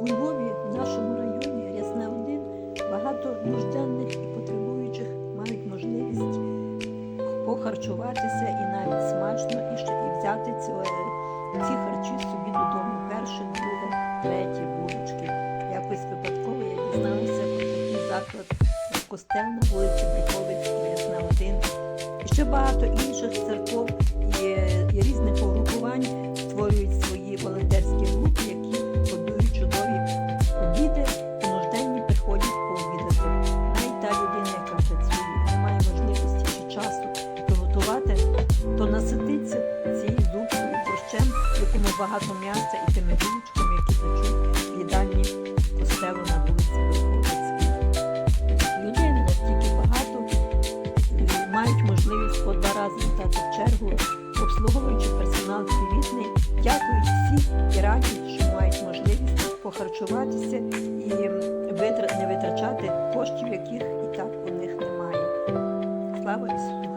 У Львові, в нашому районі, Рясне 1, багато нужденних і потребуючих мають можливість похарчуватися і навіть смачно, і ще і взяти ці, ці харчі собі додому. Перше, друге, третє булочки. Якось випадково я дізналася про такий заклад костел на вулиці Брюховицькій, Рясне 1. І ще багато інших церков і, і різних угрупувань створюють свої багато м'яса і тими булочками, які печуть в їдальні костелу на вулиці Верховицькій. Людей не настільки багато, мають можливість по два рази стати в чергу. Обслуговуючий персонал привітний, дякують всі і раді, що мають можливість похарчуватися і не витрачати коштів, яких і так у них немає. Слава Ісусу!